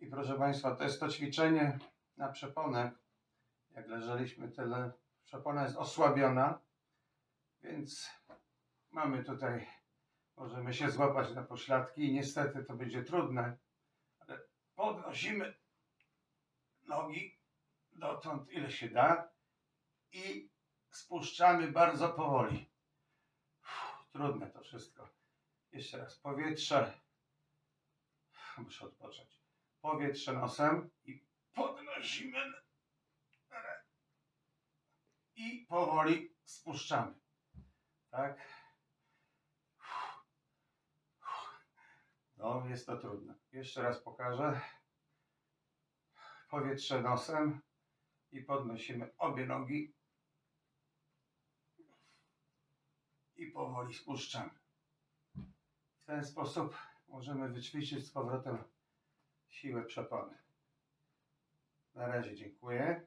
I proszę Państwa, to jest to ćwiczenie na przeponę. Jak leżeliśmy tyle, przepona jest osłabiona, więc mamy tutaj, możemy się złapać na pośladki i niestety to będzie trudne, ale podnosimy nogi dotąd, ile się da i spuszczamy bardzo powoli. Uff, trudne to wszystko. Jeszcze raz, powietrze. Muszę odpocząć. Powietrze nosem i podnosimy i powoli spuszczamy. Tak? No, jest to trudne. Jeszcze raz pokażę. Powietrze nosem i podnosimy obie nogi i powoli spuszczamy. W ten sposób możemy wyćwiczyć z powrotem siłę przepony. Na razie dziękuję.